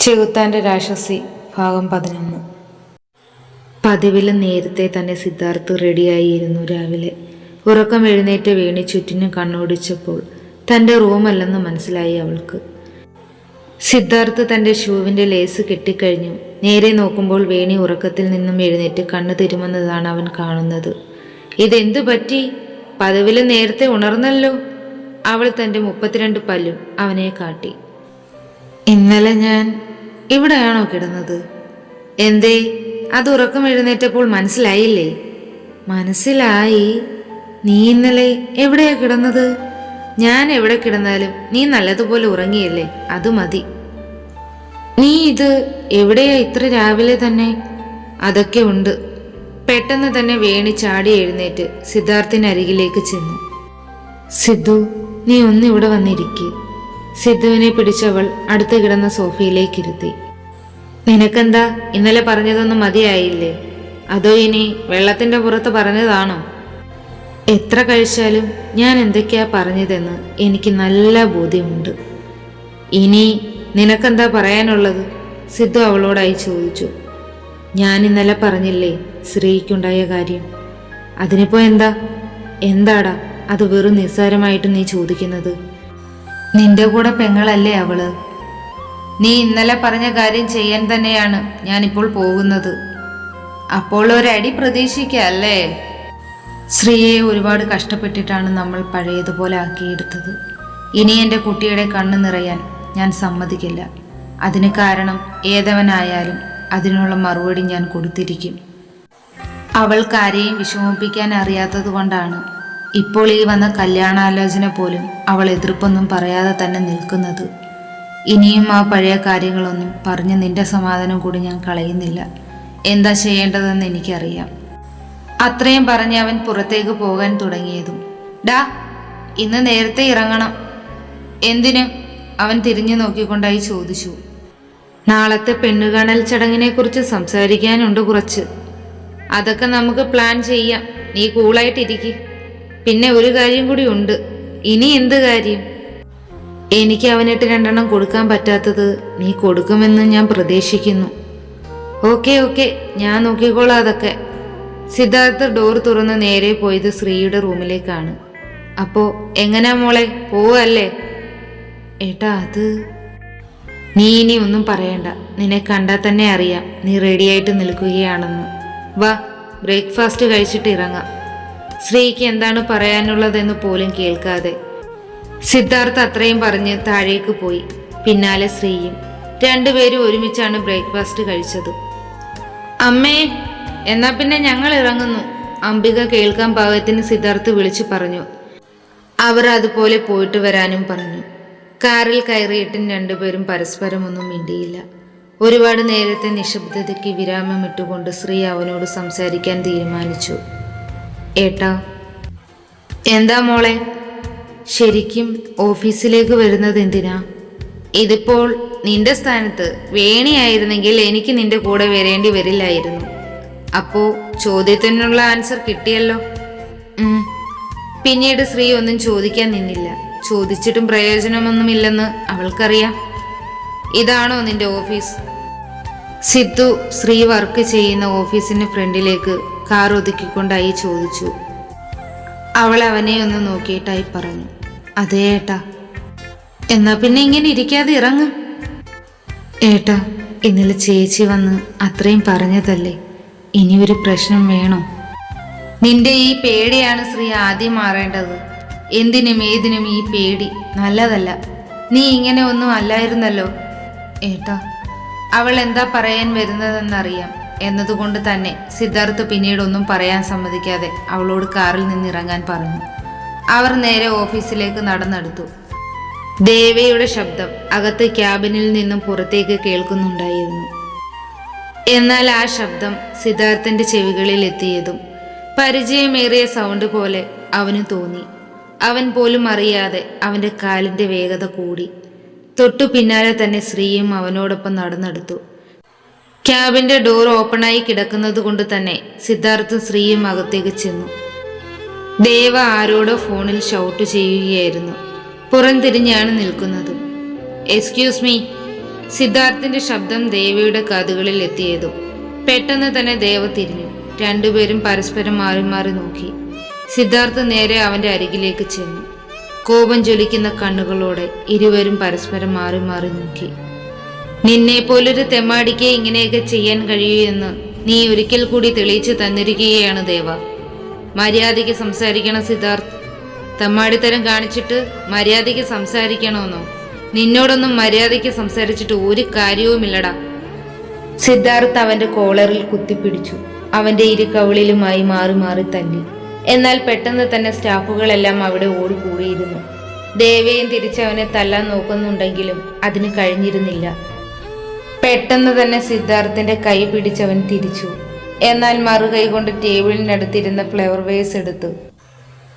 ചെകുത്താന്റെ രാക്ഷസി ഭാഗം പതിനൊന്ന്. പതിവിൽ നേരത്തെ തന്നെ സിദ്ധാർത്ഥ് റെഡിയായിരുന്നു രാവിലെ. ഉറക്കം എഴുന്നേറ്റ് വീണി ചുറ്റിനും കണ്ണോടിച്ചപ്പോൾ തന്റെ റൂമല്ലെന്ന് മനസ്സിലായി അവൾക്ക്. സിദ്ധാർത്ഥ് തന്റെ ഷൂവിന്റെ ലേസ് കെട്ടിക്കഴിഞ്ഞു. നേരെ നോക്കുമ്പോൾ വേണി ഉറക്കത്തിൽ നിന്നും എഴുന്നേറ്റ് കണ്ണു തിരുമുന്നതാണ് അവൻ കാണുന്നത്. ഇതെന്തു പറ്റി? പതിവിൽ നേരത്തെ ഉണർന്നല്ലോ? അവൾ തന്റെ മുപ്പത്തിരണ്ട് പല്ലും അവനെ കാട്ടി. ഇന്നലെ ഞാൻ ഇവിടെയാണോ കിടന്നത്? എന്തേ അത് ഉറക്കം എഴുന്നേറ്റപ്പോൾ മനസ്സിലായില്ലേ? മനസ്സിലായി. നീ ഇന്നലെ എവിടെയാ കിടന്നത്? ഞാൻ എവിടെ കിടന്നാലും നീ നല്ലതുപോലെ ഉറങ്ങിയല്ലേ അത് മതി. നീ ഇത് എവിടെയാ ഇത്ര രാവിലെ തന്നെ? അതൊക്കെ ഉണ്ട്. പെട്ടെന്ന് തന്നെ വേണി ചാടി എഴുന്നേറ്റ് സിദ്ധാർത്ഥിനരികിലേക്ക് ചെന്നു. സിദ്ധു നീ ഒന്നിവിടെ വന്നിരിക്കുക സിദ്ധുവിനെ പിടിച്ചവൾ അടുത്ത് കിടന്ന സോഫയിലേക്ക് ഇരുത്തി നിനക്കെന്താ? ഇന്നലെ പറഞ്ഞതൊന്നും മതിയായില്ലേ? അതോ ഇനി വെള്ളത്തിന്റെ പുറത്ത് പറഞ്ഞതാണോ? എത്ര കഴിച്ചാലും ഞാൻ എന്തൊക്കെയാ പറഞ്ഞതെന്ന് എനിക്ക് നല്ല ബോധ്യമുണ്ട്. ഇനി നിനക്കെന്താ പറയാനുള്ളത്? സിദ്ധു അവളോടായി ചോദിച്ചു. ഞാൻ ഇന്നലെ പറഞ്ഞില്ലേ സ്ത്രീക്കുണ്ടായ കാര്യം? അതിനിപ്പോ എന്താ? എന്താടാ? അത് വെറും നിസ്സാരമായിട്ട് നീ ചോദിക്കുന്നത്? നിന്റെ കൂടെ പെങ്ങളല്ലേ അവൾ? നീ ഇന്നലെ പറഞ്ഞ കാര്യം ചെയ്യാൻ തന്നെയാണ് ഞാനിപ്പോൾ പോകുന്നത്. അപ്പോൾ ഒരടി പ്രതീക്ഷിക്കല്ലേ? ശ്രീയെ ഒരുപാട് കഷ്ടപ്പെട്ടിട്ടാണ് നമ്മൾ പഴയതുപോലെ ആക്കിയെടുത്തത്. ഇനി എന്റെ കുട്ടിയുടെ കണ്ണ് നിറയാൻ ഞാൻ സമ്മതിക്കില്ല. അതിന് കാരണം ഏതവനായാലും അതിനുള്ള മറുപടി ഞാൻ കൊടുത്തിരിക്കും. അവൾ ആരെയും വിഷമിപ്പിക്കാൻ അറിയാത്തത് കൊണ്ടാണ് ഇപ്പോൾ ഈ വന്ന കല്യാണാലോചന പോലും അവൾ എതിർപ്പൊന്നും പറയാതെ തന്നെ നിൽക്കുന്നത്. ഇനിയും ആ പഴയ കാര്യങ്ങളൊന്നും പറഞ്ഞ് നിന്റെ സമാധാനം കൂടി ഞാൻ കളയുന്നില്ല. എന്താ ചെയ്യേണ്ടതെന്ന് എനിക്കറിയാം. അത്രയും പറഞ്ഞ് അവൻ പുറത്തേക്ക് പോകാൻ തുടങ്ങിയതും ഡാ ഇന്ന് നേരത്തെ ഇറങ്ങണം. എന്തിന്? അവൻ തിരിഞ്ഞു നോക്കിക്കൊണ്ടായി ചോദിച്ചു. നാളത്തെ പെണ്ണുകാണൽ ചടങ്ങിനെ കുറിച്ച് സംസാരിക്കാനുണ്ട് കുറച്ച്. അതൊക്കെ നമുക്ക് പ്ലാൻ ചെയ്യാം. നീ കൂളായിട്ടിരിക്കും. പിന്നെ ഒരു കാര്യം കൂടി ഉണ്ട്. ഇനി എന്ത് കാര്യം? എനിക്ക് അവനിട്ട് രണ്ടെണ്ണം കൊടുക്കാൻ പറ്റാത്തത് നീ കൊടുക്കുമെന്ന് ഞാൻ പ്രതീക്ഷിക്കുന്നു. Okay okay. ഞാൻ നോക്കിക്കോളാം അതൊക്കെ. സിദ്ധാർത്ഥ ഡോർ തുറന്ന് നേരെ പോയത് ശ്രീയുടെ റൂമിലേക്കാണ്. അപ്പോ എങ്ങനാ മോളെ? പോവല്ലേ? ഏട്ടാ അത് നീ ഇനി ഒന്നും പറയണ്ട. നിന്നെ കണ്ടാൽ തന്നെ അറിയാം. നീ റെഡിയായിട്ട് നിൽക്കുകയാണെന്ന്. വാ ബ്രേക്ക്ഫാസ്റ്റ് കഴിച്ചിട്ട് ഇറങ്ങാം. ശ്രീക്ക് എന്താണ് പറയാനുള്ളതെന്ന് പോലും കേൾക്കാതെ. സിദ്ധാർത്ഥ അത്രയും പറഞ്ഞ് താഴേക്ക് പോയി. പിന്നാലെ സ്ത്രീയും രണ്ടുപേരും ഒരുമിച്ചാണ് ബ്രേക്ക്ഫാസ്റ്റ് കഴിച്ചത്. അമ്മേ എന്നാ പിന്നെ ഞങ്ങൾ ഇറങ്ങുന്നു. അംബിക കേൾക്കാൻ പാകത്തിന് സിദ്ധാർത്ഥ് വിളിച്ചു പറഞ്ഞു. അവർ അതുപോലെ പോയിട്ട് വരാനും പറഞ്ഞു. കാറിൽ കയറിയിട്ടും രണ്ടുപേരും പരസ്പരം ഒന്നും മിണ്ടിയില്ല. ഒരുപാട് നേരത്തെ നിശബ്ദതയ്ക്ക് വിരാമം ഇട്ടുകൊണ്ട് ശ്രീ അവനോട് സംസാരിക്കാൻ തീരുമാനിച്ചു. ഏട്ടാ. എന്താ മോളെ? ശരിക്കും ഓഫീസിലേക്ക് വരുന്നത് എന്തിനാ? ഇതിപ്പോൾ നിന്റെ സ്ഥാനത്ത് വേണിയായിരുന്നെങ്കിൽ എനിക്ക് നിന്റെ കൂടെ വരേണ്ടി വരില്ലായിരുന്നു. അപ്പോ ചോദ്യത്തിനുള്ള ആൻസർ കിട്ടിയല്ലോ. പിന്നീട് ശ്രീ ഒന്നും ചോദിക്കാൻ നിന്നില്ല. ചോദിച്ചിട്ടും പ്രയോജനമൊന്നുമില്ലെന്ന് അവൾക്കറിയാം. ഇതാണോ നിന്റെ ഓഫീസ്? സിദ്ധു ശ്രീ വർക്ക് ചെയ്യുന്ന ഓഫീസിന്റെ ഫ്രണ്ടിലേക്ക് കാർ ഒതുക്കിക്കൊണ്ടായി ചോദിച്ചു. അവൾ അവനെ ഒന്ന് നോക്കിയിട്ടായി പറഞ്ഞു. അതേ ഏട്ടാ. എന്നാ പിന്നെ ഇങ്ങനെ ഇരിക്കാതെ ഇറങ്ങ. ഏട്ടാ ഇന്നലെ ചേച്ചി വന്ന് അത്രയും പറഞ്ഞതല്ലേ? ഇനി ഒരു പ്രശ്നം വേണോ? നിന്റെ ഈ പേടിയാണ് ശ്രീ ആദ്യം മാറേണ്ടത്. എന്തിനും ഏതിനും ഈ പേടി നല്ലതല്ല. നീ ഇങ്ങനെ ഒന്നും അല്ലായിരുന്നല്ലോ. ഏട്ടാ അവൾ എന്താ പറയാൻ വരുന്നതെന്നറിയാം. എന്നതുകൊണ്ട് തന്നെ സിദ്ധാർത്ഥ് പിന്നീട് ഒന്നും പറയാൻ സമ്മതിക്കാതെ അവളോട് കാറിൽ നിന്നിറങ്ങാൻ പറഞ്ഞു. അവർ നേരെ ഓഫീസിലേക്ക് നടന്നെടുത്തു. ദേവയുടെ ശബ്ദം അകത്ത് ക്യാബിനിൽ നിന്നും പുറത്തേക്ക് കേൾക്കുന്നുണ്ടായിരുന്നു. എന്നാൽ ആ ശബ്ദം സിദ്ധാർത്ഥന്റെ ചെവികളിൽ എത്തിയതും പരിചയമേറിയ സൗണ്ട് പോലെ അവന് തോന്നി. അവൻ പോലും അറിയാതെ അവന്റെ കാലിന്റെ വേഗത കൂടി. തൊട്ടു പിന്നാലെ തന്നെ ശ്രീയും അവനോടൊപ്പം നടന്നെടുത്തു. ക്യാബിന്റെ ഡോർ ഓപ്പണായി കിടക്കുന്നത് കൊണ്ട് തന്നെ സിദ്ധാർത്ഥും ശ്രീയും അകത്തേക്ക് ചെന്നു. ദേവ ആരോടോ ഫോണിൽ ഷൗട്ട് ചെയ്യുകയായിരുന്നു. പുറംതിരിഞ്ഞാണ് നിൽക്കുന്നത്. എക്സ്ക്യൂസ് മീ സിദ്ധാർത്ഥിന്റെ ശബ്ദം ദേവയുടെ കാതുകളിൽ എത്തിയതും പെട്ടെന്ന് തന്നെ ദേവ തിരിഞ്ഞു. രണ്ടുപേരും പരസ്പരം മാറി മാറി നോക്കി. സിദ്ധാർത്ഥ് നേരെ അവന്റെ അരികിലേക്ക് ചെന്നു. കോപം ജ്വലിക്കുന്ന കണ്ണുകളോടെ ഇരുവരും പരസ്പരം മാറി മാറി നോക്കി. നിന്നെ പോലൊരു തെമ്മാടിക്ക് ഇങ്ങനെയൊക്കെ ചെയ്യാൻ കഴിയൂ എന്ന് നീ ഒരിക്കൽ കൂടി തെളിയിച്ചു തന്നിരിക്കുകയാണ് ദേവ. മര്യാദയ്ക്ക് സംസാരിക്കണം സിദ്ധാർത്ഥ്. തെമ്മാടിത്തരം കാണിച്ചിട്ട് മര്യാദയ്ക്ക് സംസാരിക്കണമെന്നോ നിന്നോടൊന്നും മര്യാദയ്ക്ക് സംസാരിച്ചിട്ട് ഒരു കാര്യവുമില്ലടാ. സിദ്ധാർത്ഥ് അവന്റെ കോളറിൽ കുത്തിപ്പിടിച്ചു. അവന്റെ ഇരു കവിളിലുമായി മാറി മാറി തല്ലി. എന്നാൽ പെട്ടെന്ന് തന്നെ സ്റ്റാഫുകളെല്ലാം അവിടെ ഓടിക്കൂടിയിരുന്നു. ദേവയും തിരിച്ചവനെ തല്ലാൻ നോക്കുന്നുണ്ടെങ്കിലും അതിന് കഴിഞ്ഞിരുന്നില്ല. പെട്ടെന്ന് തന്നെ സിദ്ധാർത്ഥിന്റെ കൈ പിടിച്ചവൻ തിരിച്ചു. എന്നാൽ മറുകൈ കൊണ്ട് ടേബിളിനടുത്തിരുന്ന ഫ്ലവർ വേസ് എടുത്തു.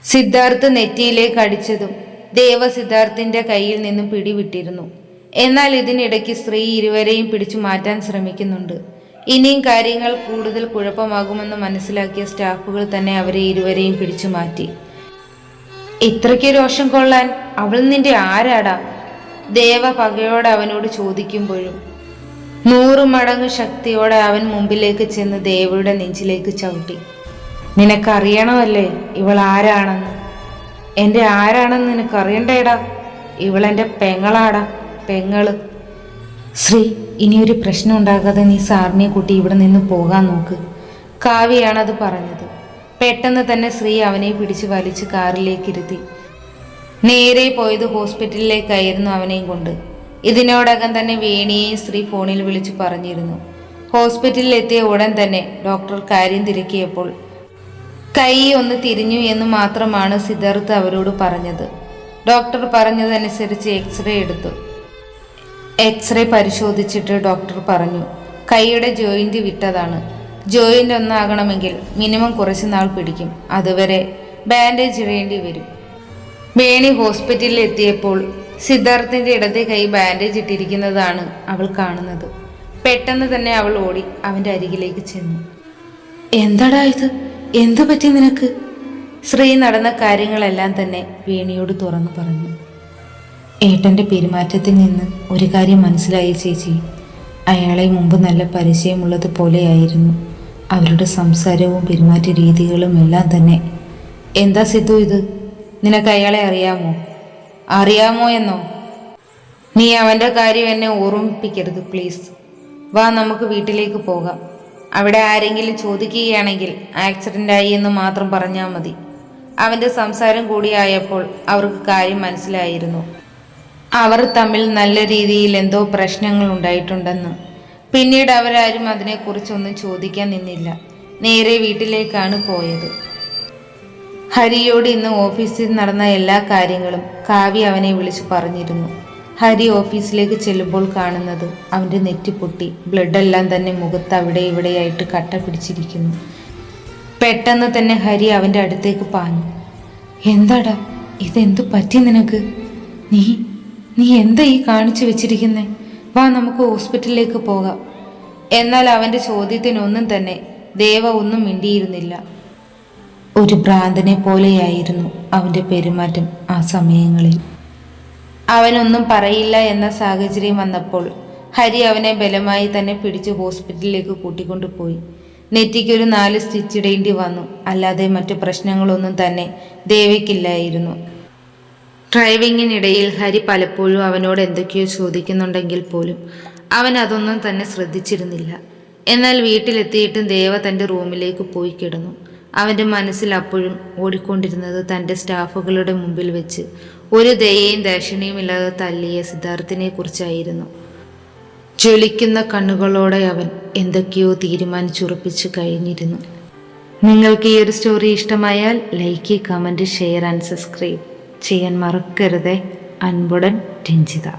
സിദ്ധാർത്ഥ് നെറ്റിയിലേക്ക് അടിച്ചതും ദേവ സിദ്ധാർത്ഥിന്റെ കയ്യിൽ നിന്നും പിടിവിട്ടിരുന്നു. എന്നാൽ ഇതിനിടയ്ക്ക് സ്ത്രീ ഇരുവരെയും പിടിച്ചു മാറ്റാൻ ശ്രമിക്കുന്നുണ്ട്. ഇനിയും കാര്യങ്ങൾ കൂടുതൽ കുഴപ്പമാകുമെന്ന് മനസ്സിലാക്കിയ സ്റ്റാഫുകൾ തന്നെ അവരെ ഇരുവരെയും പിടിച്ചു മാറ്റി. ഇത്രയ്ക്ക് രോഷം കൊള്ളാൻ അവൾ നിന്റെ ആരാടാ? ദേവ പകയോട് അവനോട് ചോദിക്കുമ്പോഴും നൂറ് മടങ്ങ് ശക്തിയോടെ അവൻ മുമ്പിലേക്ക് ചെന്ന് ദേവിയുടെ നെഞ്ചിലേക്ക് ചവിട്ടി. നിനക്കറിയണമല്ലേ ഇവൾ ആരാണെന്ന്? എന്റെ ആരാണെന്ന് നിനക്കറിയണ്ടേടാ? ഇവളെന്റെ പെങ്ങളാടാ പെങ്ങൾ. ശ്രീ ഇനിയൊരു പ്രശ്നം ഉണ്ടാകാതെ നീ സാറിനെ കൂട്ടി ഇവിടെ നിന്ന് പോകാൻ നോക്ക് കാവ്യാണത് പറഞ്ഞത്. പെട്ടെന്ന് തന്നെ ശ്രീ അവനെ പിടിച്ച് വലിച്ച് കാറിലേക്ക് ഇരുത്തി നേരെ പോയത് ഹോസ്പിറ്റലിലേക്കായിരുന്നു അവനെയും കൊണ്ട്. ഇതിനോടകം തന്നെ വേണിയെയും സ്ത്രീ ഫോണിൽ വിളിച്ചു പറഞ്ഞിരുന്നു. ഹോസ്പിറ്റലിൽ എത്തിയ ഉടൻ തന്നെ ഡോക്ടർ കാര്യം തിരക്കിയപ്പോൾ കൈ ഒന്ന് തിരിഞ്ഞു എന്ന് മാത്രമാണ് സിദ്ധാർത്ഥ് അവരോട് പറഞ്ഞത്. ഡോക്ടർ പറഞ്ഞതനുസരിച്ച് എക്സ്റേ എടുത്തു. എക്സ്റേ പരിശോധിച്ചിട്ട് ഡോക്ടർ പറഞ്ഞു കൈയുടെ ജോയിന്റ് വിട്ടതാണ്. ജോയിന്റ് ഒന്നാകണമെങ്കിൽ മിനിമം കുറച്ച് നാൾ പിടിക്കും. അതുവരെ ബാൻഡേജ് ഇടേണ്ടി വരും. വേണി ഹോസ്പിറ്റലിൽ എത്തിയപ്പോൾ സിദ്ധാർത്ഥിന്റെ ഇടത്തെ കൈ ബാൻഡേജ് ഇട്ടിരിക്കുന്നതാണ് അവൾ കാണുന്നത്. പെട്ടെന്ന് തന്നെ അവൾ ഓടി അവന്റെ അരികിലേക്ക് ചെന്നു. എന്താടാ ഇത്? എന്തു പറ്റി നിനക്ക്? ശ്രീ നടന്ന കാര്യങ്ങളെല്ലാം തന്നെ വീണിയോട് തുറന്നു പറഞ്ഞു. ഏട്ടന്റെ പെരുമാറ്റത്തിൽ നിന്ന് ഒരു കാര്യം മനസ്സിലായി ചേച്ചി. അയാളെ മുമ്പ് നല്ല പരിചയമുള്ളത് പോലെയായിരുന്നു. അവരുടെ സംസാരവും പെരുമാറ്റ രീതികളും എല്ലാം തന്നെ. എന്താ സിദ്ധു ഇത്? നിനക്ക് അയാളെ അറിയാമോ? അറിയാമോ എന്നോ? നീ അവന്റെ കാര്യം എന്നെ ഓർമ്മിപ്പിക്കരുത് പ്ലീസ് വാ നമുക്ക് വീട്ടിലേക്ക് പോകാം. അവിടെ ആരെങ്കിലും ചോദിക്കുകയാണെങ്കിൽ ആക്സിഡന്റ് ആയി എന്ന് മാത്രം പറഞ്ഞാൽ മതി. അവന്റെ സംസാരം കൂടിയായപ്പോൾ അവർക്ക് കാര്യം മനസ്സിലായിരുന്നു. അവർ തമ്മിൽ നല്ല രീതിയിൽ എന്തോ പ്രശ്നങ്ങൾ ഉണ്ടായിട്ടുണ്ടെന്ന്. പിന്നീട് അവരാരും അതിനെക്കുറിച്ചൊന്നും ചോദിക്കാൻ നിന്നില്ല. നേരെ വീട്ടിലേക്കാണ് പോയത്. ഹരിയോട് ഇന്ന് ഓഫീസിൽ നടന്ന എല്ലാ കാര്യങ്ങളും കാവ്യ അവനെ വിളിച്ചു പറഞ്ഞിരുന്നു. ഹരി ഓഫീസിലേക്ക് ചെല്ലുമ്പോൾ കാണുന്നത് അവന്റെ നെറ്റി പൊട്ടി ബ്ലഡെല്ലാം തന്നെ മുഖത്ത് അവിടെ ഇവിടെയായിട്ട് കട്ട പിടിച്ചിരിക്കുന്നു. പെട്ടെന്ന് തന്നെ ഹരി അവന്റെ അടുത്തേക്ക് പാഞ്ഞു. എന്താടാ ഇതെന്തു പറ്റി നിനക്ക്? നീ നീ എന്താ ഈ കാണിച്ചു വെച്ചിരിക്കുന്നേ? വാ നമുക്ക് ഹോസ്പിറ്റലിലേക്ക് പോകാം. എന്നാൽ അവന്റെ ചോദ്യത്തിനൊന്നും തന്നെ ദേവ ഒന്നും മിണ്ടിയിരുന്നില്ല. ഒരു ഭ്രാന്തനെ പോലെയായിരുന്നു അവന്റെ പെരുമാറ്റം ആ സമയങ്ങളിൽ. അവനൊന്നും പറയില്ല എന്ന സാഹചര്യം വന്നപ്പോൾ ഹരി അവനെ ബലമായി തന്നെ പിടിച്ച് ഹോസ്പിറ്റലിലേക്ക് കൂട്ടിക്കൊണ്ടുപോയി നെറ്റിക്കൊരു നാല് സ്റ്റിച്ച് ഇടേണ്ടി വന്നു. അല്ലാതെ മറ്റു പ്രശ്നങ്ങളൊന്നും തന്നെ ദേവയ്ക്കില്ലായിരുന്നു ഡ്രൈവിങ്ങിനിടയിൽ ഹരി പലപ്പോഴും അവനോട് എന്തൊക്കെയോ ചോദിക്കുന്നുണ്ടെങ്കിൽ പോലും അവൻ അതൊന്നും തന്നെ ശ്രദ്ധിച്ചിരുന്നില്ല. എന്നാൽ വീട്ടിലെത്തിയിട്ടും ദേവ തന്റെ റൂമിലേക്ക് പോയി കിടന്നു. അവന്റെ മനസ്സിൽ അപ്പോഴും ഓടിക്കൊണ്ടിരുന്നത് തന്റെ സ്റ്റാഫുകളുടെ മുമ്പിൽ വെച്ച്. ഒരു ദയയും ദക്ഷിണയും ഇല്ലാതെ തല്ലിയ സിദ്ധാർത്ഥിനെ കുറിച്ചായിരുന്നു. ജ്വലിക്കുന്ന കണ്ണുകളോടെ അവൻ എന്തൊക്കെയോ തീരുമാനിച്ചുറപ്പിച്ചു കഴിഞ്ഞിരുന്നു. നിങ്ങൾക്ക് ഈ ഒരു സ്റ്റോറി ഇഷ്ടമായാൽ like comment share and subscribe ചെയ്യാൻ മറക്കരുതേ. അൻപുടൻ രഞ്ജിത.